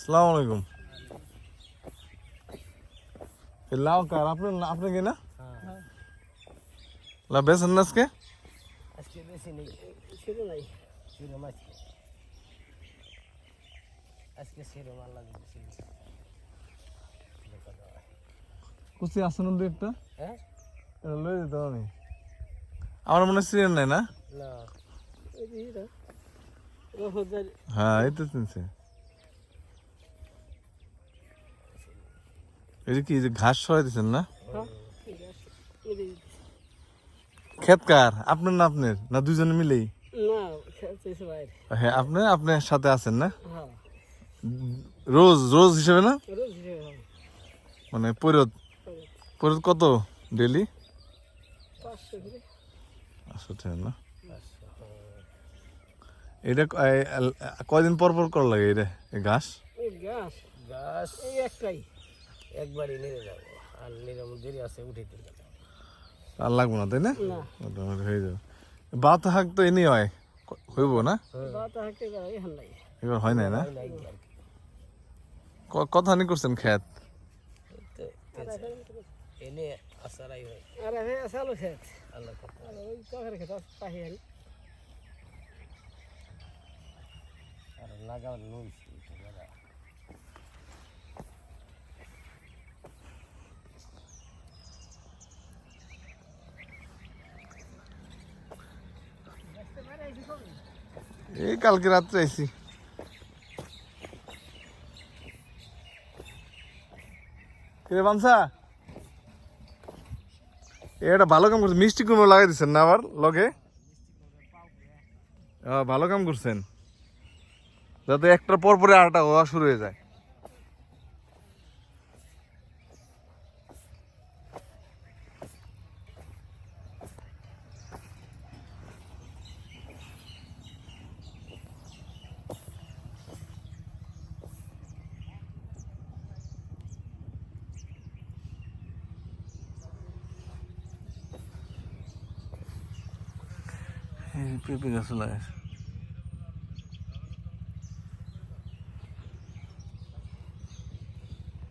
আসসালামু আলাইকুম। লাউ কার? আপনি আপনি কি না? লাউ বেছেন না আজকে? আজকে বেশি নেই ছিল নাই সিরম আজকে আজকে সিরম আল্লাহ দিয়েছিল কুচি আসুন দু একটা? হ্যাঁ লয়ে দিতে আমি আমার মনে সিরিয়াল নাই না? না হ্যাঁ এই তো চিনছি। এই কি যে ঘাস সরাই দিচ্ছেন না? হ্যাঁ ক্ষেত কার? আপনার না আপনার? না দুজনে মিলেই? না খেলছে বাইরে। হ্যাঁ আপনি আপনার সাথে আছেন না? হ্যাঁ। রোজ রোজ হিসেবে না? মানে পরিরোধ পরিরোধ কত ডেলি পাঁচশো করে। না? এটা এই, এল- কয়দিন পর পর করা লাগে এটা এই ঘাস? গাছ এই একটাই। একবারই নেড়ে যাব। আর নিরম দেরি আছে উঠে দিলে আর লাগবো না তাই না? না। মোটামুটি হয়ে যাবে। বাত হাক তো এনে হয়। হইব না? গেলে এবার হয় নাই না? নাই আর কি ক- কতখানি করছেন ক্ষেত এনে আসারাই হয়। আরে হে আসালো খেত আল্লাহ আর ওই চকের খেত পাহি আর লাগাও নুন এই কালকে রাত্রে আইছি। কিরে বামসা এটা ভালো কাম করছে মিষ্টি কুমড়ো লাগাই দিচ্ছেন না আবার লগে? ভালো কাম করছেন। যাতে একটার পর পরে আটা হওয়া শুরু হয়ে যায়। Pretty big as a.